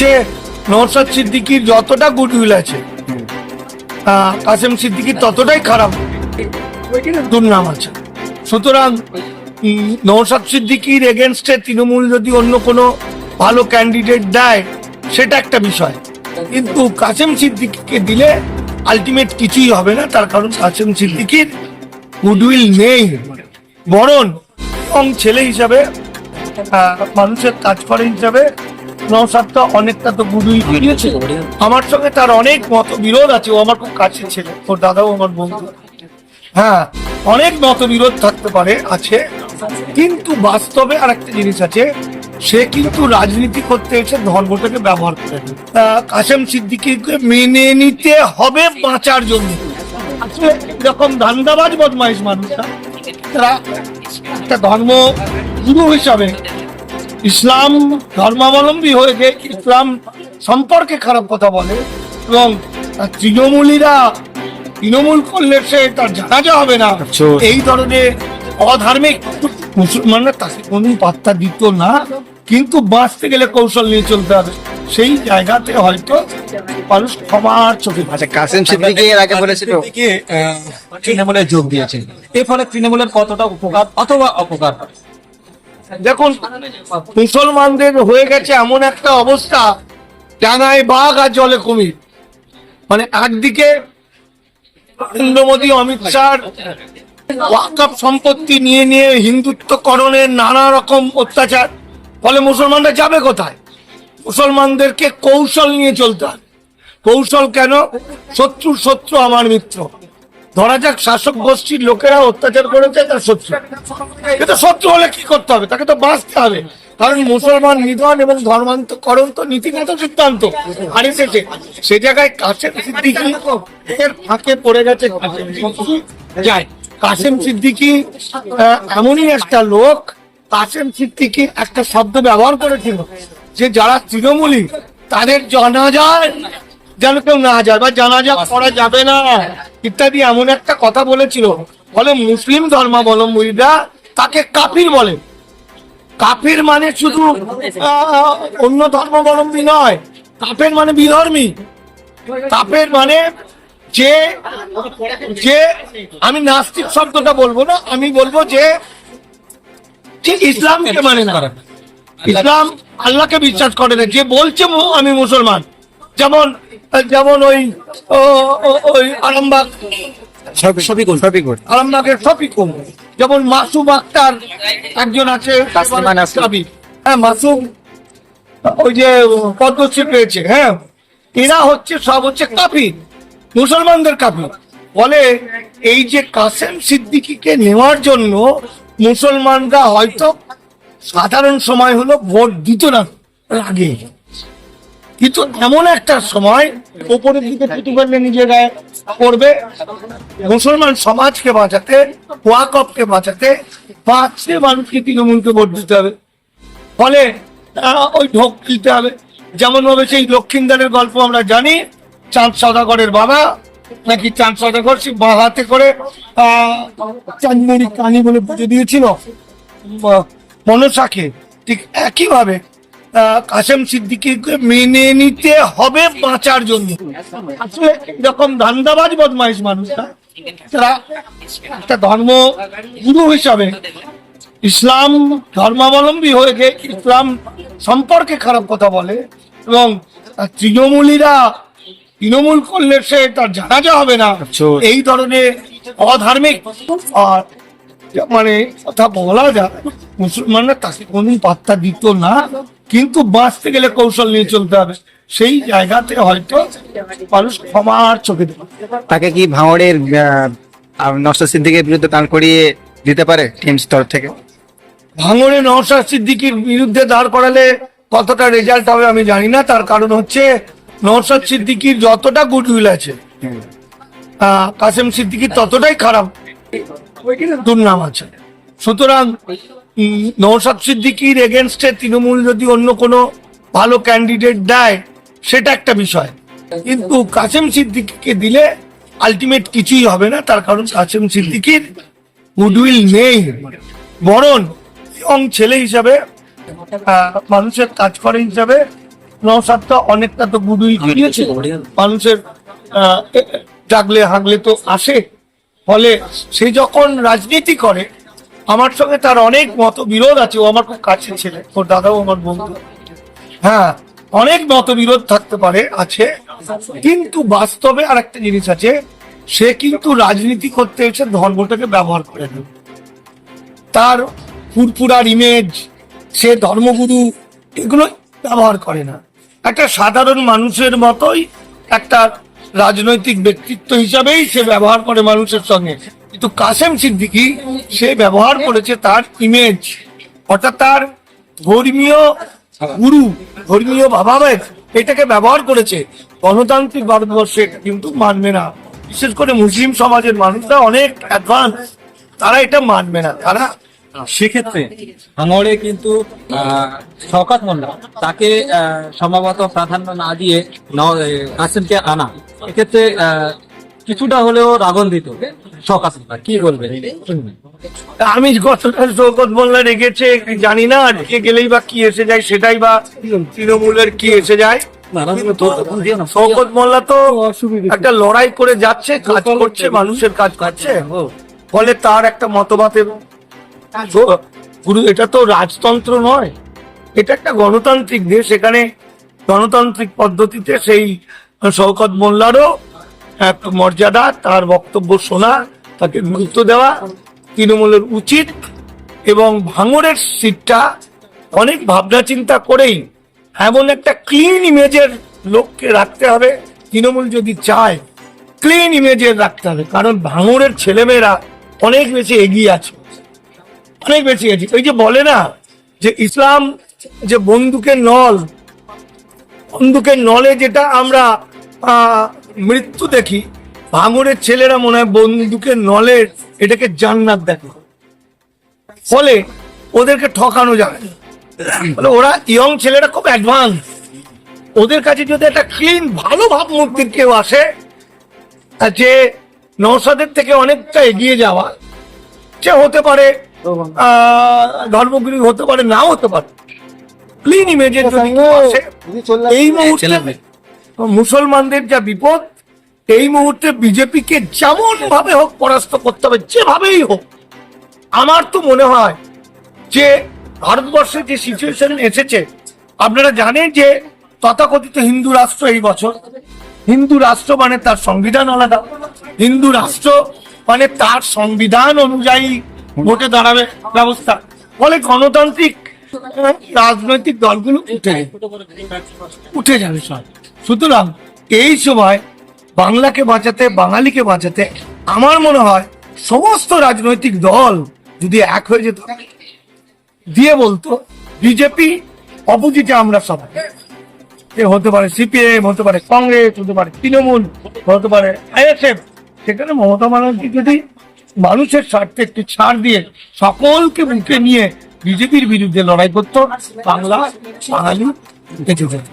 হচ্ছে নৌসাদ সিদ্দিকির যতটা গুডউইল আছে কাসেম সিদ্দিকির ততটাই খারাপ। দুর্নাম আছে। সুতরাং নৌসাদ সিদ্দিকির এগেনস্টে তৃণমূল যদি অন্য কোনো ভালো ক্যান্ডিডেট দেয়, সেটা একটা বিষয়। কিন্তু কাসেম সিদ্দিকিকে দিলে আলটিমেট কিছুই হবে না, তার কারণ কাসেম সিদ্দিকির গুডউইল নেই। বরং, এবং ছেলে হিসাবে মানুষের কাজ করে হিসাবে নৌসাদটা অনেকটা তো গুডউইল দিয়েছে। আমার সঙ্গে তার অনেক মত বিরোধ আছে, ও আমার খুব কাছের ছেলে, ওর দাদাও আমার বন্ধু। হ্যাঁ অনেক মতবিরোধ থাকতে পারে, আছে, কিন্তু বাস্তবে আর একটা জিনিস আছে, সে কিন্তু রাজনীতি করতে এসে ধর্মটাকে ব্যবহার করে কাসেম সিদ্দিকিকে মেনে নিতে হবে বাঁচার জন্য। আসলে এরকম ধান্দাবাজ, বদমাইশ মানুষরা, তারা একটা ধর্ম গুরু হিসাবে ইসলাম ধর্মাবলম্বী হয়ে গিয়ে ইসলাম সম্পর্কে খারাপ কথা বলে এবং তৃণমূলীরা তৃণমূল করলে সে তার জানাজা হবে না। এই ধরনের অধার্মিক মুসলমানরা তাকে কোনদিন পাত্তা দিত না কিন্তু বাঁচতে গেলে কৌশল নিয়ে চলতে হবে। সেই জায়গাতে হয়তো মানুষ ক্ষমার চোখে আচ্ছা কাসেম সিদ্দিকি এর আগে বলেছিল। তৃণমূলে যোগ দিয়েছেন। এর ফলে তৃণমূলের কতটা উপকার অথবা অপকার হবে? দেখুন, মুসলমানদের হয়ে গেছে এমন একটা অবস্থা ডাঙায় বাঘ আর জলে কুমির। মানে একদিকে নরেন্দ্র মোদী, অমিত শাহ ওয়াকাপ সম্পত্তি নিয়ে নিয়ে হিন্দুত্বকরণের নানা রকম অত্যাচার, ফলে মুসলমানরা যাবে কোথায়? মুসলমানদেরকে কৌশল নিয়ে চলতে হবে। কৌশল কেন? শত্রুর শত্রু আমার মিত্র। ধরা যাক শাসক গোষ্ঠীর লোকেরা অত্যাচার করেছে তার শত্রু কিন্তু শত্রু হলে কি করতে হবে? তাকে তো বাঁচতে হবে। কারণ মুসলমান নিধন এবং ধর্মান্তকরণ তো নীতিগত সিদ্ধান্ত। আর এসেছে সে জায়গায় কাসেম সিদ্দিকি এর ফাঁকে পড়ে গেছে। যায় কাসেম সিদ্দিকি এমনই একটা লোক, কাসেম সিদ্দিকি একটা শব্দ ব্যবহার করেছিল যে যারা তৃণমূলী, তাদের জানা যায়, যেন কেউ না যায় বা জানাজা করা যাবে না। ইত্যাদি এমন একটা কথা বলেছিল। বলে মুসলিম ধর্মাবলম্বীরা তাকে কাফির বলে। কাফের মানে শুধু অন্য ধর্মাবলম্বী নয়, কাফের মানে বিধর্মী। কাফের মানে যে যে, আমি নাস্তিক শব্দটা বলব না, আমি বলব যে যে ইসলামকে মানে না। ইসলাম আল্লাহকে বিশ্বাস করে না, যে বলছে আমি মুসলমান। যেমন যেমন ওই ওই আরামবাগ। শফিকুল। শফিকুল। আরামবাগের শফিকুল। যেমন মাসুম আক্তার একজন আছে। হ্যাঁ মাসুম ওই যে পদ্মশ্রী পেয়েছে হ্যাঁ। এরা হচ্ছে সব হচ্ছে কাফি মুসলমানদের কাফি বলে এই যে কাসেম সিদ্দিকিকে নেওয়ার জন্য মুসলমানরা হয়তো সাধারণ সময় হলো ভোট দিত না আগে কিন্তু এমন একটা সময় ওপরের দিকে টুটু করলে নিজের গায়ে করবে মুসলমান সমাজকে বাঁচাতে, ওয়াকফকে বাঁচাতে পাঁচটি মানুষকে তৃণমূলকে ভোট দিতে হবে। ফলে ওই ঢোক দিতে হবে। যেমন ভাবে সেই লক্ষিন্দারের গল্প আমরা জানি, চাঁদ সদাগরের বাবা, নাকি চাঁদ সদাগর সে বা হাতে করে চাঁদমুড়ি কানি বলে পুজো দিয়েছিল মনসাকে। ঠিক একইভাবে কাসেম সিদ্দিকিকে মেনে নিতে হবে বাঁচার জন্য। আসলে এরকম ধান্দাবাজ বদমাইশ মানুষরা তারা একটা ধর্ম গুরু হিসাবে ইসলাম ধর্মাবলম্বী হয়ে ইসলাম সম্পর্কে খারাপ কথা বলে এবং তৃণমূলীরা তৃণমূল করলে সে তার জানাজা হবে না। এই ধরনের অধার্মিক আর মানে কথা বলা যায়। মুসলমানরা তাকে কোনদিন পাত্তা দিত না। কিন্তু বাঁচতে গেলে কৌশল নিয়ে চলতে হবে। সেই জায়গাতে হয়তো মানুষ ক্ষমার চোখে দেবে তাকে কি ভাঙড়ের নষ্ট সিদ্দিকের বিরুদ্ধে দাঁড় করিয়ে দিতে পারে টিম স্তর থেকে? ভাঙড়ে নওশাদ সিদ্দিকির বিরুদ্ধে দাঁড় করালে কতটা রেজাল্ট হবে আমি জানি না। তার কারণ হচ্ছে নওশাদ সিদ্দিকির যতটা গুডউইল আছে কাসেম সিদ্দিকির ততটাই খারাপ দুর্নাম আছে। সুতরাং নওশাদ সিদ্দিকির এগেনস্টে তৃণমূল যদি অন্য কোনো ভালো ক্যান্ডিডেট দেয়, সেটা একটা বিষয়। কিন্তু কাসেম সিদ্দিকিকে দিলে আলটিমেট কিছুই হবে না, তার কারণ কাসেম সিদ্দিকির গুডউইল নেই। বরং এবং ছেলে হিসাবে মানুষের কাজ করে হিসাবে নসাদটা অনেকটা তো গুডুই দিয়েছে। মানুষের ডাকলে হাগলে তো আসে। ফলে সে যখন রাজনীতি করে আমার সঙ্গে তার অনেক মতবিরোধ আছে, ও আমার খুব কাছে ছেলে, ওর দাদাও আমার বন্ধু। হ্যাঁ অনেক মতবিরোধ থাকতে পারে, আছে। কিন্তু বাস্তবে আর একটা জিনিস আছে, সে কিন্তু রাজনীতি করতে এসে ধর্মটাকে ব্যবহার করে তার ফুরফুরার ইমেজ সে ধর্মগুরু, এগুলো ব্যবহার করে না। একটা সাধারণ মানুষের মতোই একটা রাজনৈতিক ব্যক্তিত্ব হিসাবেই সে ব্যবহার করে মানুষের সঙ্গে। কিন্তু কাসেম সিদ্দিকি সে ব্যবহার করেছে তার ইমেজ অর্থাৎ তার ধর্মীয় গুরু, ধর্মীয় ভাবাবেগ, এটাকে ব্যবহার করেছে। গণতান্ত্রিক ভারতবর্ষে কিন্তু মানবে না। বিশেষ করে মুসলিম সমাজের মানুষরা অনেক অ্যাডভান্স তারা এটা মানবে না। তারা সেক্ষেত্রে ভাঙড়ে কিন্তু শওকত মোল্লা, তাকে সম্ভবত প্রাধান্য না দিয়ে কাসিমকে আনা। এক্ষেত্রে কিছুটা হলেও রাগন্দিত শওকত মোল্লা কি বলবেন আমি গতকাল শৌকত মোল্লা রেখেছে জানি না রেখে গেলেই বা কি এসে যায় সেটাই বা তৃণমূলের কি এসে যায়। শৌকত মোল্লা তো একটা লড়াই করে যাচ্ছে কাজ করছে মানুষের কাজ করছে। ফলে তার একটা মতবাদের গুরু এটা তো রাজতন্ত্র নয় এটা একটা গণতান্ত্রিক দেশ এখানে গণতান্ত্রিক পদ্ধতিতে সেই শওকত মোল্লারও মর্যাদা, তার বক্তব্য শোনা, তাকে গুরুত্ব দেওয়া তৃণমূলের উচিত এবং ভাঙড়ের সিটটা অনেক ভাবনা চিন্তা করেই এমন একটা ক্লিন ইমেজের লোককে রাখতে হবে, তৃণমূল যদি চায় ক্লিন ইমেজের রাখতে হবে, কারণ ভাঙড়ের ছেলেমেয়েরা অনেক বেশি এগিয়ে আছে, অনেক বেশি আছে। ওই যে বলে না যে ইসলাম যে বন্দুকের নল, বন্দুকের নলে যেটা আমরা মৃত্যু দেখি ভাঙরের ছেলেরা মনে হয় বন্দুকের নলের এটাকে জান্নাত দেখে। ফলে ওদেরকে ঠকানো যাবে না। ওরা ইয়ং ছেলেরা খুব অ্যাডভান্স ওদের কাছে যদি একটা ক্লিন ভালো ভাবমূর্তির কেউ আসে যে নৌসাদের থেকে অনেকটা এগিয়ে যাওয়া সে হতে পারে আহ, ধর্মগুরু হতে পারে নাও হতে পারে। ক্লিন ইমেজের যদি আসে, এই মুহূর্তে মুসলমানদের যা বিপদ, এই মুহূর্তে বিজেপিকে যেমন ভাবে হোক পরাস্ত করতে হবে, যেভাবেই হোক। আমার তো মনে হয় যে ভারতবর্ষে যে সিচুয়েশন এসেছে, আপনারা জানেন যে তথাকথিত হিন্দু রাষ্ট্র এই বছর, হিন্দু রাষ্ট্র মানে তার সংবিধান আলাদা, হিন্দু রাষ্ট্র মানে তার সংবিধান অনুযায়ী ভোটে দাঁড়াবে ব্যবস্থা। ফলে গণতান্ত্রিক রাজনৈতিক দলগুলো উঠে উঠে যাবে সব। সুতরাং এই সময় বাংলাকে বাঁচাতে, বাঙালিকে বাঁচাতে আমার মনে হয় সমস্ত রাজনৈতিক দল যদি এক হয়ে যেত, দিয়ে বলতো, বিজেপি অপোজিটে আমরা সবাই। এ হতে পারে সিপিএম, হতে পারে কংগ্রেস, হতে পারে তৃণমূল, হতে পারে আইএসএফ। সেখানে মমতা ব্যানার্জি যদি মানুষের স্বার্থে একটু ছাড় দিয়ে সকলকে মুখে নিয়ে বিজেপির বিরুদ্ধে লড়াই করতো, বাংলা, বাঙালি বেঁচে যেত।